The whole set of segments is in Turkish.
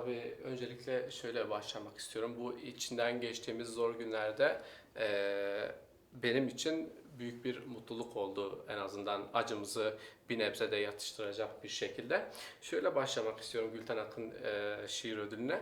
tabii öncelikle şöyle başlamak istiyorum. Bu içinden geçtiğimiz zor günlerde eee, benim için büyük bir mutluluk oldu. En azından acımızı bir nebze de yatıştıracak bir şekilde. Şöyle başlamak istiyorum Gülten Akın eee, şiir ödülüne.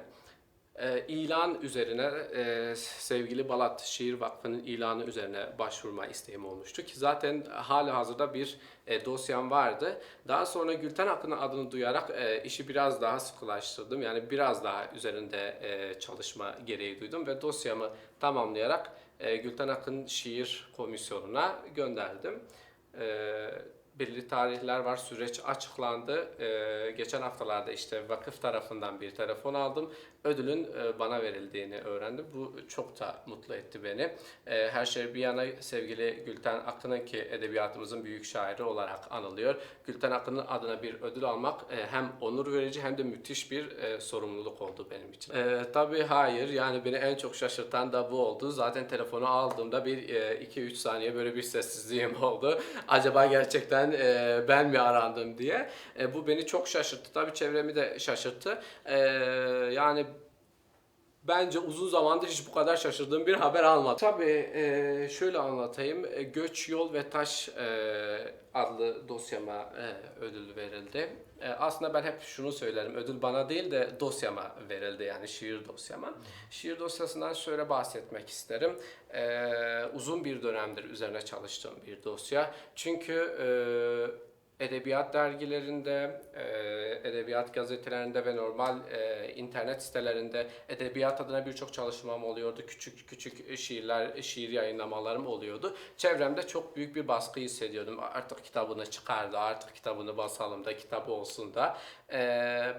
Ee, ilan üzerine e, sevgili Balat Şiir Vakfı'nın ilanı üzerine başvurma isteğim olmuştu ki zaten hali hazırda bir e, dosyam vardı. Daha sonra Gülten Akın'ın adını duyarak e, işi biraz daha sıkılaştırdım. Yani biraz daha üzerinde e, çalışma gereği duydum ve dosyamı tamamlayarak e, Gülten Akın Şiir Komisyonu'na gönderdim. E, belirli tarihler var. Süreç açıklandı. Ee, geçen haftalarda işte vakıf tarafından bir telefon aldım. Ödülün e, bana verildiğini öğrendim. Bu çok da mutlu etti beni. Ee, her şey bir yana sevgili Gülten Akın'ın ki edebiyatımızın büyük şairi olarak anılıyor. Gülten Akın'ın adına bir ödül almak e, hem onur verici hem de müthiş bir e, sorumluluk oldu benim için. Ee, tabii hayır. Yani beni en çok şaşırtan da bu oldu. Zaten telefonu aldığımda bir 2-3 saniye böyle bir sessizliğim oldu. Acaba gerçekten e, ben mi arandım diye. E, bu beni çok şaşırttı. Tabii çevremi de şaşırttı. E, yani Bence uzun zamandır hiç bu kadar şaşırdığım bir haber almadım. Tabii e, şöyle anlatayım. E, Göç, Yol ve Taş e, adlı dosyama e, ödül verildi. E, aslında ben hep şunu söylerim. Ödül bana değil de dosyama verildi yani şiir dosyama. Şiir dosyasından şöyle bahsetmek isterim. E, uzun bir dönemdir üzerine çalıştığım bir dosya. Çünkü e, edebiyat dergilerinde, e, edebiyat gazetelerinde ve normal e, internet sitelerinde edebiyat adına birçok çalışmam oluyordu. Küçük küçük şiirler, şiir yayınlamalarım oluyordu. Çevremde çok büyük bir baskı hissediyordum. Artık kitabını çıkardı, artık kitabını basalım da kitabı olsun da. E,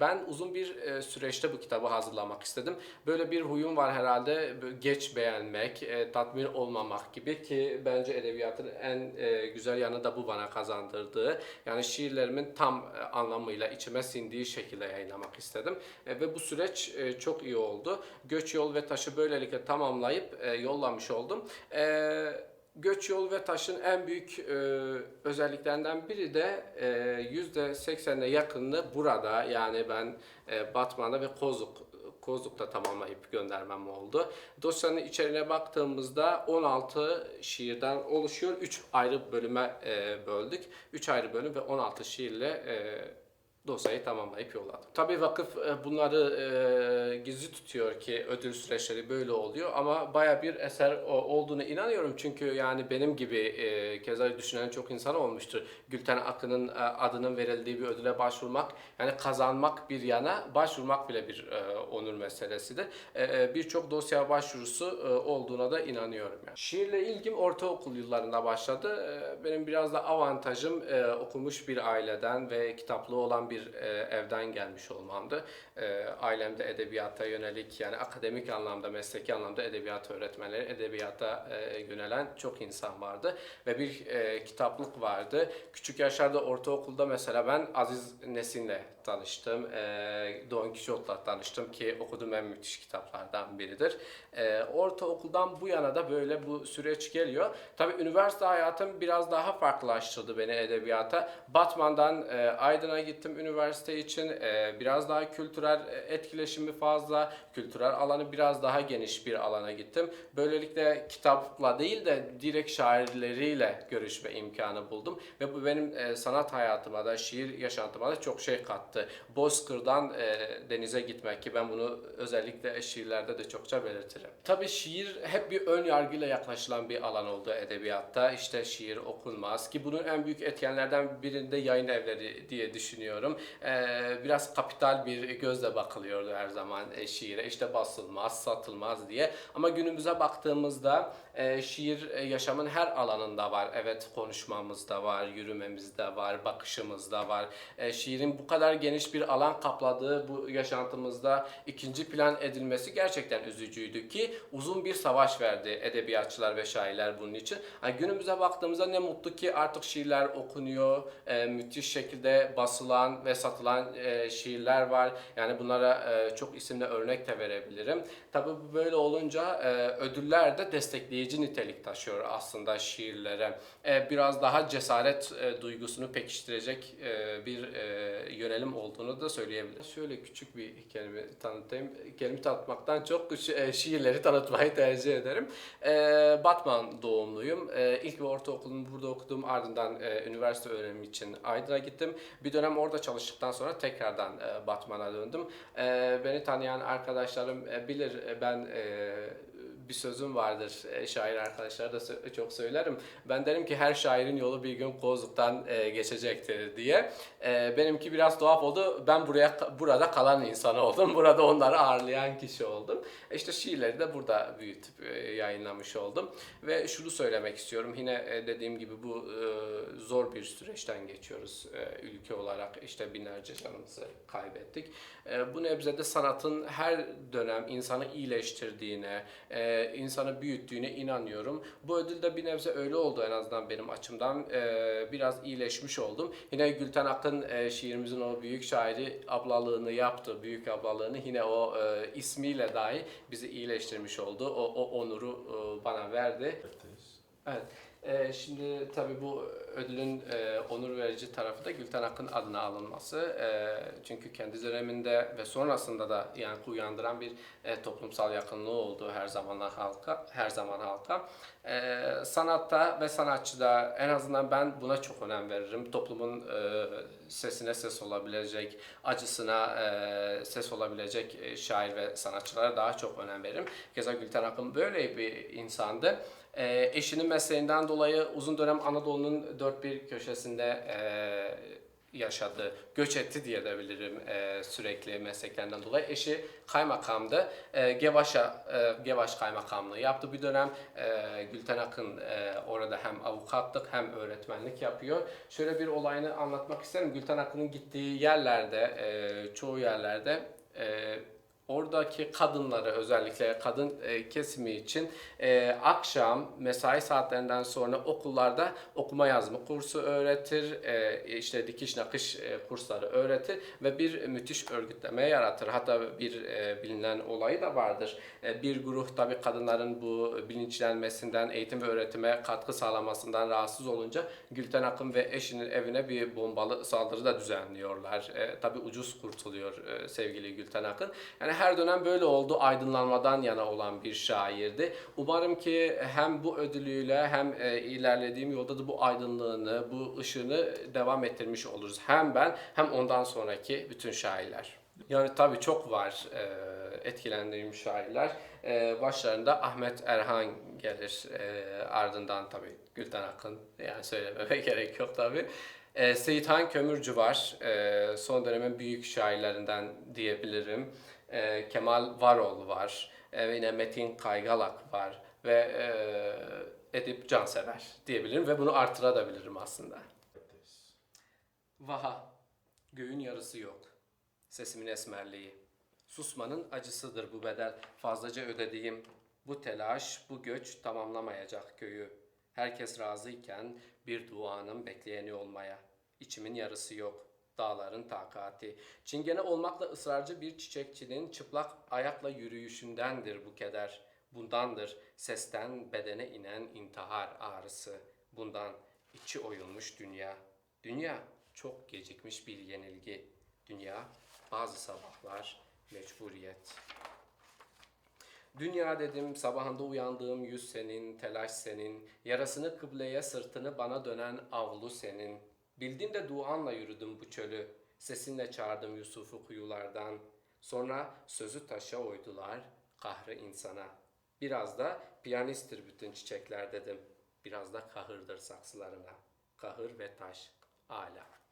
ben uzun bir süreçte bu kitabı hazırlamak istedim. Böyle bir huyum var herhalde geç beğenmek, tatmin olmamak gibi ki bence edebiyatın en güzel yanı da bu bana kazandırdığı. Yani şiirlerimin tam e, anlamıyla içime sindiği şekilde yayınlamak istedim. E, ve bu süreç e, çok iyi oldu. Göç Yol ve Taş'ı böylelikle tamamlayıp yollamış oldum. Göç Yol ve Taş'ın en büyük e, özelliklerinden biri de e, %80'e yakınını burada yani ben e, Batman'da ve Kozluk Kozluk'ta tamamlayıp göndermem oldu. Dosyanın içeriğine baktığımızda 16 şiirden oluşuyor. 3 ayrı bölüme e, böldük. 3 ayrı bölüm ve 16 şiirle e, dosyayı tamamlayıp yolladım. Tabii vakıf e, bunları e, gizli tutuyor ki ödül süreçleri böyle oluyor ama baya bir eser olduğunu inanıyorum çünkü yani benim gibi e, keza düşünen çok insan olmuştur. Gülten Akın'ın e, adının verildiği bir ödüle başvurmak yani kazanmak bir yana başvurmak bile bir e, onur meselesidir. E, e, Birçok dosya başvurusu e, olduğuna da inanıyorum. Yani. Şiirle ilgim ortaokul yıllarında başladı. E, Benim biraz da avantajım e, okumuş bir aileden ve kitaplı olan bir e, evden gelmiş olmamdı. E, ailemde edebiyata yönelik yani akademik anlamda, mesleki anlamda edebiyat öğretmenleri, edebiyata e, yönelen çok insan vardı ve bir e, kitaplık vardı. Küçük yaşlarda ortaokulda mesela ben Aziz Nesin'le tanıştım. E, Don Quixote'la tanıştım ki okuduğum en müthiş kitaplardan biridir. E, ortaokuldan bu yana da böyle bu süreç geliyor. Tabii üniversite hayatım biraz daha farklılaştırdı beni edebiyata. Batman'dan e, Aydın'a gittim üniversite için. E, biraz daha kültürel e, etkileşimi fazla, kültürel alanı biraz daha geniş bir alana gittim. Böylelikle kitapla değil de direkt şairleriyle görüşme imkanı buldum ve bu benim e, sanat hayatıma da, şiir yaşantıma da çok şey kattı. Bozkır'dan e, denize gitmek ki ben bunu özellikle şiirlerde de çokça belirtirim. Tabii şiir hep bir ön yargıyla yaklaşılan bir alan oldu edebiyatta. İşte şiir okunmaz ki bunun en büyük etkenlerden birinde yayın evleri diye düşünüyorum. Ee, biraz kapital bir gözle bakılıyordu her zaman e, şiire. İşte basılmaz, satılmaz diye. Ama günümüze baktığımızda e, şiir e, yaşamın her alanında var. Evet konuşmamızda var, yürümemizde var, bakışımızda var. E, şiirin bu kadar geniş bir alan kapladığı bu yaşantımızda ikinci plan edilmesi gerçekten üzücüydü ki uzun bir savaş verdi edebiyatçılar ve şairler bunun için. Yani günümüze baktığımızda ne mutlu ki artık şiirler okunuyor, e, müthiş şekilde basılan ve satılan e, şiirler var. Yani bunlara e, çok isimli örnek de verebilirim. Tabii böyle olunca e, ödüller de destekleyici nitelik taşıyor aslında şiirlere. E, biraz daha cesaret e, duygusunu pekiştirecek e, bir e, yönelim olduğunu da söyleyebilirim. Şöyle küçük bir hikayemi tanıtayım. Hikayemi tanıtmaktan çok e, şiirleri tanıtmayı tercih ederim. E, Batman doğumluyum. E, ilk ve ortaokulumu burada okudum. Ardından üniversite öğrenimi için Aydın'a gittim. Bir dönem orada çalıştıktan sonra tekrardan Batman'a döndüm. Beni tanıyan arkadaşlarım bilir ben bir sözüm vardır. E, şair arkadaşlara da çok söylerim. Ben derim ki her şairin yolu bir gün Kozluk'tan e, geçecektir diye. E, benimki biraz tuhaf oldu. Ben buraya burada kalan insan oldum. Burada onları ağırlayan kişi oldum. İşte şiirleri de burada büyütüp yayınlamış oldum. Ve şunu söylemek istiyorum. Yine dediğim gibi bu zor bir süreçten geçiyoruz ülke olarak. İşte binlerce canımızı kaybettik. Bu nebzede sanatın her dönem insanı iyileştirdiğine, e, insanı büyüttüğüne inanıyorum. Bu ödül de bir nebze öyle oldu en azından benim açımdan. E, biraz iyileşmiş oldum. Yine Gülten Akın e, şiirimizin o büyük şairi ablalığını yaptı. Büyük ablalığını yine o e, ismiyle dahi bizi iyileştirmiş oldu. O, o onuru e, bana verdi. Evet. Ee, şimdi tabii bu ödülün e, onur verici tarafı da Gülten Akın adına alınması. E, çünkü kendi döneminde ve sonrasında da yani uyandıran bir e, toplumsal yakınlığı oldu her zaman halka, her zaman halka. E, sanatta ve sanatçıda en azından ben buna çok önem veririm. Toplumun e, sesine ses olabilecek, acısına e, ses olabilecek e, şair ve sanatçılara daha çok önem veririm. Keza Gülten Akın böyle bir insandı. E, eşinin mesleğinden dolayı uzun dönem Anadolu'nun dört bir köşesinde e, yaşadı, göç etti diye de bilirim e, sürekli mesleklerinden dolayı. Eşi kaymakamdı. E, Gevaş'a, e, Gevaş kaymakamlığı yaptı bir dönem. E, Gülten Akın e, orada hem avukatlık hem öğretmenlik yapıyor. Şöyle bir olayını anlatmak isterim. Gülten Akın'ın gittiği yerlerde, e, çoğu yerlerde e, oradaki kadınları özellikle kadın e, kesimi için e, akşam mesai saatlerinden sonra okullarda okuma yazma kursu öğretir, e, işte dikiş nakış kursları öğretir ve bir müthiş örgütleme yaratır. Hatta bir bilinen olayı da vardır. Bir grup tabii kadınların bu bilinçlenmesinden, eğitim ve öğretime katkı sağlamasından rahatsız olunca Gülten Akın ve eşinin evine bir bombalı saldırı da düzenliyorlar. E, tabii ucuz kurtuluyor sevgili Gülten Akın. Yani her dönem böyle oldu. Aydınlanmadan yana olan bir şairdi. Umarım ki hem bu ödülüyle hem e, ilerlediğim yolda da bu aydınlığını, bu ışığını devam ettirmiş oluruz. Hem ben hem ondan sonraki bütün şairler. Yani tabii çok var e, etkilendiğim şairler. E, başlarında Ahmet Erhan gelir. E, ardından tabii Gülten Akın. Yani söylememe gerek yok tabii. E, Seyithan Kömürcü var. E, son dönemin büyük şairlerinden diyebilirim. E, Kemal Varol var. E, yine Metin Kaygalak var. Ve e, Edip Cansever diyebilirim. Ve bunu artırabilirim aslında. Vaha, göğün yarısı yok. Sesimin esmerliği. Susmanın acısıdır bu bedel. Fazlaca ödediğim. Bu telaş, bu göç tamamlamayacak köyü. Herkes razıyken bir duanın bekleyeni olmaya. İçimin yarısı yok. Dağların takati. Çingene olmakla ısrarcı bir çiçekçinin çıplak ayakla yürüyüşündendir bu keder. Bundandır sesten bedene inen intihar ağrısı. Bundan içi oyulmuş dünya. Dünya çok gecikmiş bir yenilgi. Dünya bazı sabahlar mecburiyet. Dünya dedim sabahında uyandığım yüz senin, telaş senin, yarasını kıbleye sırtını bana dönen avlu senin. Bildim de duanla yürüdüm bu çölü, sesinle çağırdım Yusuf'u kuyulardan. Sonra sözü taşa oydular, kahrı insana. Biraz da piyanisttir bütün çiçekler dedim, biraz da kahırdır saksılarına. Kahır ve taş, ala.